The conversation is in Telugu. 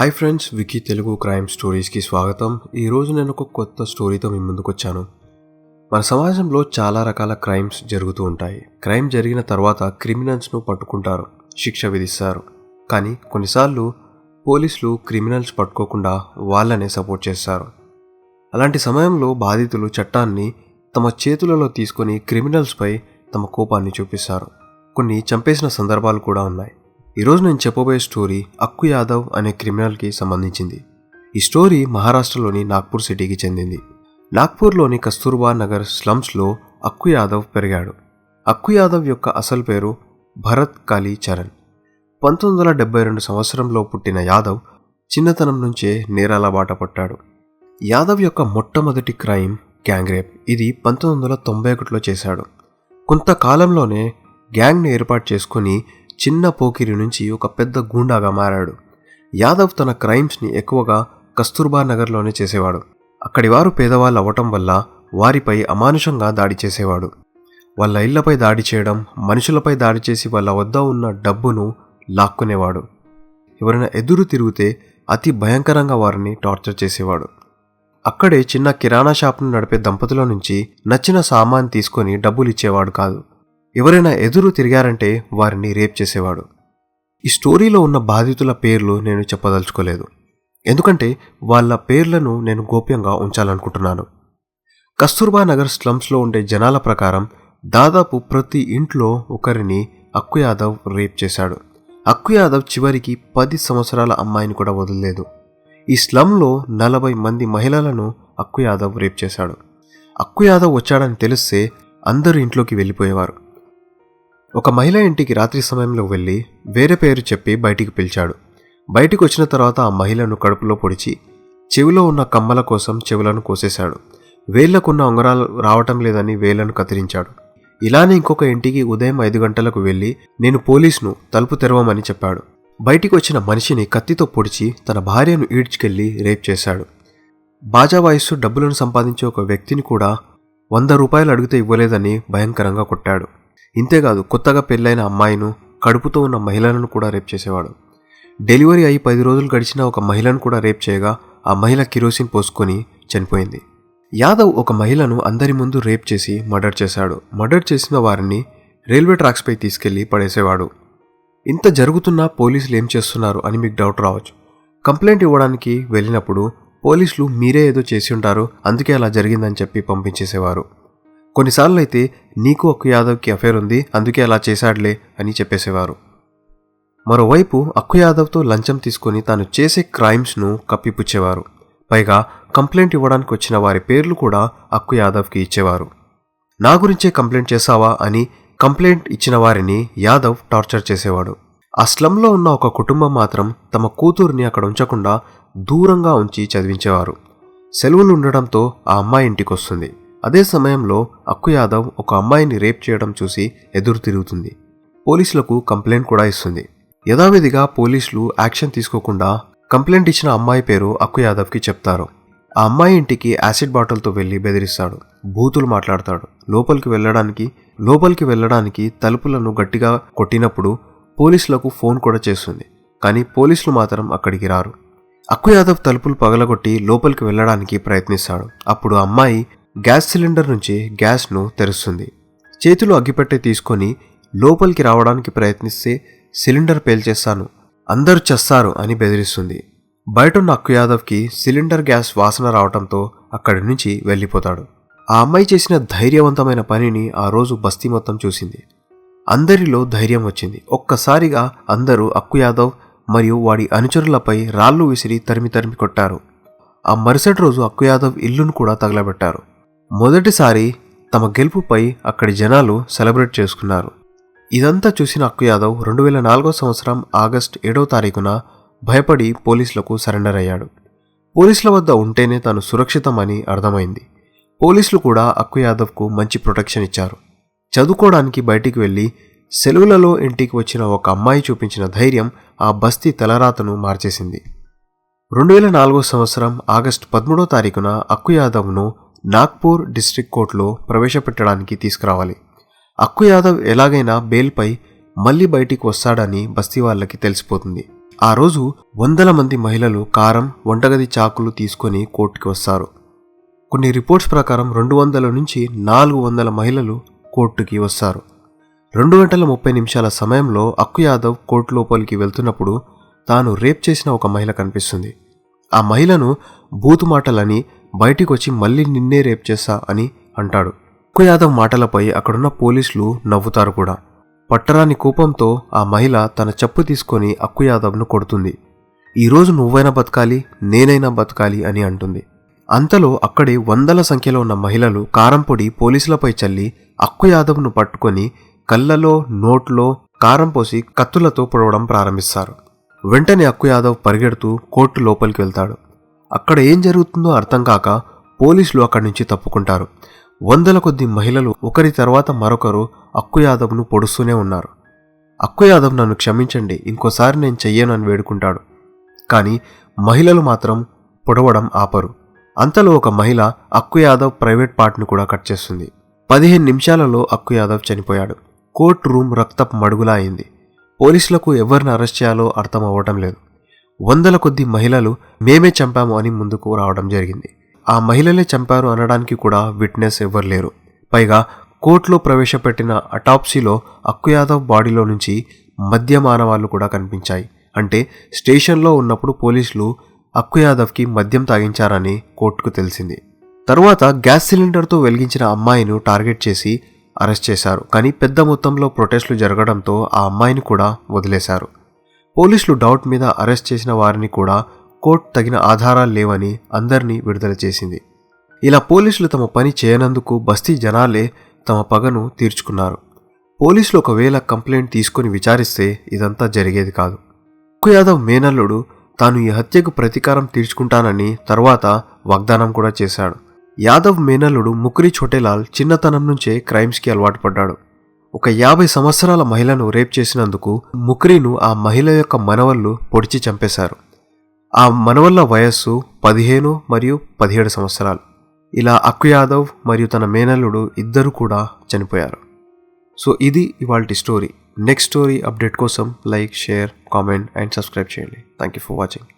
Hi friends Wiki Telugu crime స్టోరీస్కి స్వాగతం. ఈరోజు నేను ఒక కొత్త స్టోరీతో మీ ముందుకు వచ్చాను. మన సమాజంలో చాలా రకాల క్రైమ్స్ జరుగుతూ ఉంటాయి. క్రైమ్ జరిగిన తర్వాత క్రిమినల్స్ను పట్టుకుంటారు శిక్ష విధిస్తారు. కానీ కొన్నిసార్లు పోలీసులు క్రిమినల్స్ పట్టుకోకుండా వాళ్ళనే సపోర్ట్ చేస్తారు. అలాంటి సమయంలో బాధితులు చట్టాన్ని తమ చేతులలో తీసుకొని క్రిమినల్స్పై తమ కోపాన్ని చూపిస్తారు. కొన్ని చంపేసిన సందర్భాలు కూడా ఉన్నాయి. ఈరోజు నేను చెప్పబోయే స్టోరీ అక్కు యాదవ్ అనే క్రిమినల్కి సంబంధించింది. ఈ స్టోరీ మహారాష్ట్రలోని నాగ్పూర్ సిటీకి చెందింది. నాగ్పూర్లోని కస్తూర్బా నగర్ స్లమ్స్లో అక్కు యాదవ్ పెరిగాడు. అక్కు యాదవ్ యొక్క అసలు పేరు భరత్ కాళీ చరణ్. పంతొమ్మిది వందల డెబ్బై రెండు సంవత్సరంలో పుట్టిన యాదవ్ చిన్నతనం నుంచే నేరాల బాట పట్టాడు. యాదవ్ యొక్క మొట్టమొదటి క్రైమ్ గ్యాంగ్ రేప్. ఇది పంతొమ్మిది వందల తొంభై ఒకటిలో చేశాడు. కొంతకాలంలోనే గ్యాంగ్ను ఏర్పాటు చేసుకుని చిన్న పోకిరి నుంచి ఒక పెద్ద గూండాగా మారాడు. యాదవ్ తన క్రైమ్స్ని ఎక్కువగా కస్తూర్బా నగర్లోనే చేసేవాడు. అక్కడి వారు పేదవాళ్ళు అవ్వటం వల్ల వారిపై అమానుషంగా దాడి చేసేవాడు. వాళ్ళ ఇళ్ళపై దాడి చేయడం మనుషులపై దాడి చేసి వాళ్ళ వద్ద ఉన్న డబ్బును లాక్కునేవాడు. ఎవరైనా ఎదురు తిరిగితే అతి భయంకరంగా వారిని టార్చర్ చేసేవాడు. అక్కడే చిన్న కిరాణా షాప్ను నడిపే దంపతుల నుంచి నచ్చిన సామాన్ తీసుకొని డబ్బులు ఇచ్చేవాడు కాదు. ఎవరైనా ఎదురు తిరిగారంటే వారిని రేప్ చేసేవాడు. ఈ స్టోరీలో ఉన్న బాధితుల పేర్లు నేను చెప్పదలుచుకోలేదు. ఎందుకంటే వాళ్ళ పేర్లను నేను గోప్యంగా ఉంచాలనుకుంటున్నాను. కస్తూర్బా నగర్ స్లమ్స్లో ఉండే జనాల ప్రకారం దాదాపు ప్రతి ఇంట్లో ఒకరిని అక్కు యాదవ్ రేప్ చేశాడు. అక్కు యాదవ్ చివరికి పది సంవత్సరాల అమ్మాయిని కూడా వదలలేదు. ఈ స్లమ్లో నలభై మంది మహిళలను అక్కు యాదవ్ రేప్ చేశాడు. అక్కు యాదవ్ వచ్చాడని తెలిస్తే అందరూ ఇంట్లోకి వెళ్ళిపోయేవారు. ఒక మహిళ ఇంటికి రాత్రి సమయంలో వెళ్ళి వేరే పేరు చెప్పి బయటికి పిలిచాడు. బయటికి వచ్చిన తర్వాత ఆ మహిళను కడుపులో పొడిచి చెవిలో ఉన్న కమ్మల కోసం చెవులను కోసేశాడు. వేళ్ళకున్న ఉంగరాలు రావటం లేదని వేళ్ళను కత్తిరించాడు. ఇలానే ఇంకొక ఇంటికి ఉదయం ఐదు గంటలకు వెళ్ళి నేను పోలీసును తలుపు తెరవమని చెప్పాడు. బయటికి వచ్చిన మనిషిని కత్తితో పొడిచి తన భార్యను ఈడ్చుకెళ్ళి రేప్ చేశాడు. బాజా వాయిస్సు డబ్బులను సంపాదించే ఒక వ్యక్తిని కూడా వంద రూపాయలు అడిగితే ఇవ్వలేదని భయంకరంగా కొట్టాడు. ఇంతేకాదు కొత్తగా పెళ్ళైన అమ్మాయిను కడుపుతో ఉన్న మహిళలను కూడా రేప్ చేసేవాడు. డెలివరీ అయి పది రోజులు గడిచిన ఒక మహిళను కూడా రేప్ చేయగా ఆ మహిళ కిరోసిన్ పోసుకొని చనిపోయింది. యాదవ్ ఒక మహిళను అందరి ముందు రేప్ చేసి మర్డర్ చేశాడు. మర్డర్ చేసిన వారిని రైల్వే ట్రాక్స్పై తీసుకెళ్ళి పడేసేవాడు. ఇంత జరుగుతున్నా పోలీసులు ఏం చేస్తున్నారు అని మీకు డౌట్ రావచ్చు. కంప్లైంట్ ఇవ్వడానికి వెళ్ళినప్పుడు పోలీసులు మీరే ఏదో చేసి ఉంటారు అందుకే అలా జరిగిందని చెప్పి పంపించేసేవారు. కొన్నిసార్లు అయితే నీకు ఒక యాదవ్కి అఫేర్ ఉంది అందుకే అలా చేశాడులే అని చెప్పేసేవారు. మరోవైపు అక్కు యాదవ్తో లంచం తీసుకొని తాను చేసే క్రైమ్స్ను కప్పిపుచ్చేవారు. పైగా కంప్లైంట్ ఇవ్వడానికి వచ్చిన వారి పేర్లు కూడా అక్కు యాదవ్కి ఇచ్చేవారు. నా గురించే కంప్లైంట్ చేశావా అని కంప్లైంట్ ఇచ్చిన వారిని యాదవ్ టార్చర్ చేసేవాడు. ఆ స్లంలో ఉన్న ఒక కుటుంబం మాత్రం తమ కూతుర్ని అక్కడ ఉంచకుండా దూరంగా ఉంచి చదివించేవారు. సెలవులు ఉండడంతో ఆ అమ్మాయి ఇంటికి వస్తుంది అదే సమయంలో అక్కు యాదవ్ ఒక అమ్మాయిని రేప్ చేయడం చూసి ఎదురు తిరుగుతుంది. పోలీసులకు కంప్లైంట్ కూడా ఇస్తుంది. యథావిధిగా పోలీసులు యాక్షన్ తీసుకోకుండా కంప్లైంట్ ఇచ్చిన అమ్మాయి పేరు అక్కు యాదవ్కి చెప్తారు. ఆ అమ్మాయి ఇంటికి యాసిడ్ బాటిల్తో వెళ్ళి బెదిరిస్తాడు. బూతులు మాట్లాడతాడు. లోపలికి వెళ్ళడానికి లోపలికి వెళ్ళడానికి తలుపులను గట్టిగా కొట్టినప్పుడు పోలీసులకు ఫోన్ కూడా చేస్తుంది. కానీ పోలీసులు మాత్రం అక్కడికి రారు. అక్కు యాదవ్ తలుపులు పగలగొట్టి లోపలికి వెళ్ళడానికి ప్రయత్నిస్తాడు. అప్పుడు అమ్మాయి గ్యాస్ సిలిండర్ నుంచి గ్యాస్ను తెరుస్తుంది. చేతిలో అగ్గిపెట్టె తీసుకొని లోపలికి రావడానికి ప్రయత్నిస్తే సిలిండర్ పేల్చేస్తాను. అందరూ చస్తారు అని బెదిరిస్తుంది. బయటున్న అక్కు యాదవ్కి సిలిండర్ గ్యాస్ వాసన రావడంతో అక్కడి నుంచి వెళ్ళిపోతాడు. ఆ అమ్మాయి చేసిన ధైర్యవంతమైన పనిని ఆ రోజు బస్తీ మొత్తం చూసింది. అందరిలో ధైర్యం వచ్చింది. ఒక్కసారిగా అందరూ అక్కు యాదవ్ మరియు వాడి అనుచరులపై రాళ్ళు విసిరి తరిమి తరిమి కొట్టారు. ఆ మరుసటి రోజు అక్కు యాదవ్ ఇల్లును కూడా తగలబెట్టారు. మొదటిసారి తమ గెలుపుపై అక్కడి జనాలు సెలబ్రేట్ చేసుకున్నారు. ఇదంతా చూసిన అక్కు యాదవ్ రెండు వేల నాలుగో సంవత్సరం ఆగస్ట్ ఏడవ తారీఖున భయపడి పోలీసులకు సరెండర్ అయ్యాడు. పోలీసుల వద్ద ఉంటేనే తాను సురక్షితమని అర్థమైంది. పోలీసులు కూడా అక్కు యాదవ్కు మంచి ప్రొటెక్షన్ ఇచ్చారు. చదువుకోవడానికి బయటికి వెళ్ళి సెలవులలో ఇంటికి వచ్చిన ఒక అమ్మాయి చూపించిన ధైర్యం ఆ బస్తీ తలరాతను మార్చేసింది. రెండు వేల నాలుగో సంవత్సరం ఆగస్టు పదమూడో తారీఖున అక్కు యాదవ్ను నాగ్పూర్ డిస్ట్రిక్ట్ కోర్టులో ప్రవేశపెట్టడానికి తీసుకురావాలి. అక్కు యాదవ్ ఎలాగైనా బెయిల్పై మళ్ళీ బయటికి వస్తాడని బస్తీ వాళ్ళకి తెలిసిపోతుంది. ఆ రోజు వందల మంది మహిళలు కారం వంటగది చాకులు తీసుకొని కోర్టుకి వస్తారు. కొన్ని రిపోర్ట్స్ ప్రకారం రెండు వందల నుంచి నాలుగు వందల మహిళలు కోర్టుకి వస్తారు. రెండు గంటల ముప్పై నిమిషాల సమయంలో అక్కు యాదవ్ కోర్టు లోపలికి వెళ్తున్నప్పుడు తాను రేప్ చేసిన ఒక మహిళ కనిపిస్తుంది. ఆ మహిళను బూతు మాటలని బయటికి వచ్చి మళ్ళీ నిన్నే రేప్ చేస్తా అని అంటాడు. ఉక్కు యాదవ్ మాటలపై అక్కడున్న పోలీసులు నవ్వుతారు కూడా. పట్టరాని కోపంతో ఆ మహిళ తన చెప్పు తీసుకొని అక్కు యాదవ్ను కొడుతుంది ఈరోజు నువ్వైనా బతకాలి నేనైనా బతకాలి అని అంటుంది. అంతలో అక్కడే వందల సంఖ్యలో ఉన్న మహిళలు కారంపొడి పోలీసులపై చల్లి అక్కు యాదవ్ను పట్టుకొని కళ్ళలో నోట్లో కారం పోసి కత్తులతో పొడవడం ప్రారంభిస్తారు. వెంటనే అక్కు యాదవ్ పరిగెడుతూ కోర్టు లోపలికి వెళ్తాడు. అక్కడ ఏం జరుగుతుందో అర్థం కాక పోలీసులు అక్కడి నుంచి తప్పుకుంటారు. వందల కొద్ది మహిళలు ఒకరి తర్వాత మరొకరు అక్కు యాదవ్ను పొడుస్తూనే ఉన్నారు. అక్కు యాదవ్ నన్ను క్షమించండి ఇంకోసారి నేను చెయ్యను అని వేడుకుంటాడు. కానీ మహిళలు మాత్రం పొడవడం ఆపరు. అంతలో ఒక మహిళ అక్కు యాదవ్ ప్రైవేట్ పార్ట్ను కూడా కట్ చేస్తుంది. పదిహేను నిమిషాలలో అక్కు యాదవ్ చనిపోయాడు. కోర్ట్ రూమ్ రక్తపు మడుగులా అయింది. పోలీసులకు ఎవరిని అరెస్ట్ చేయాలో అర్థం అవ్వటం లేదు. వందల కొద్ది మహిళలు మేమే చంపాము అని ముందుకు రావడం జరిగింది. ఆ మహిళలే చంపారు అనడానికి కూడా విట్నెస్ ఎవ్వరు లేరు. పైగా కోర్టులో ప్రవేశపెట్టిన అటాప్సీలో అక్కు యాదవ్ బాడీలో నుంచి మద్య మానవాళ్ళు కూడా కనిపించాయి. అంటే స్టేషన్లో ఉన్నప్పుడు పోలీసులు అక్కు యాదవ్కి మద్యం తాగించారని కోర్టుకు తెలిసింది. తరువాత గ్యాస్ సిలిండర్తో వెలిగించిన అమ్మాయిను టార్గెట్ చేసి అరెస్ట్ చేశారు. కానీ పెద్ద మొత్తంలో ప్రొటెస్టులు జరగడంతో ఆ అమ్మాయిని కూడా వదిలేశారు. పోలీసులు డౌట్ మీద అరెస్ట్ చేసిన వారిని కూడా కోర్టు తగిన ఆధారాలు లేవని అందరినీ విడుదల చేసింది. ఇలా పోలీసులు తమ పని చేయనందుకు బస్తీ జనాలే తమ పగను తీర్చుకున్నారు. పోలీసులు ఒకవేళ కంప్లైంట్ తీసుకుని విచారిస్తే ఇదంతా జరిగేది కాదు. అక్కు యాదవ్ మేనల్లుడు తాను ఈ హత్యకు ప్రతీకారం తీర్చుకుంటానని తర్వాత వాగ్దానం కూడా చేశాడు. యాదవ్ మేనల్లుడు ముక్రి చోటేలాల్ చిన్నతనం నుంచే క్రైమ్స్కి అలవాటు పడ్డాడు. ఒక యాభై సంవత్సరాల మహిళను రేప్ చేసినందుకు ముక్రీను ఆ మహిళ యొక్క మనవళ్ళు పొడిచి చంపేశారు. ఆ మనవళ్ళ వయస్సు పదిహేను మరియు పదిహేడు సంవత్సరాలు. ఇలా అక్కు యాదవ్ మరియు తన మేనల్లుడు ఇద్దరు కూడా చనిపోయారు. సో ఇది ఇవాళ స్టోరీ. నెక్స్ట్ స్టోరీ అప్డేట్ కోసం like share comment and subscribe చేయండి. Thank you for watching.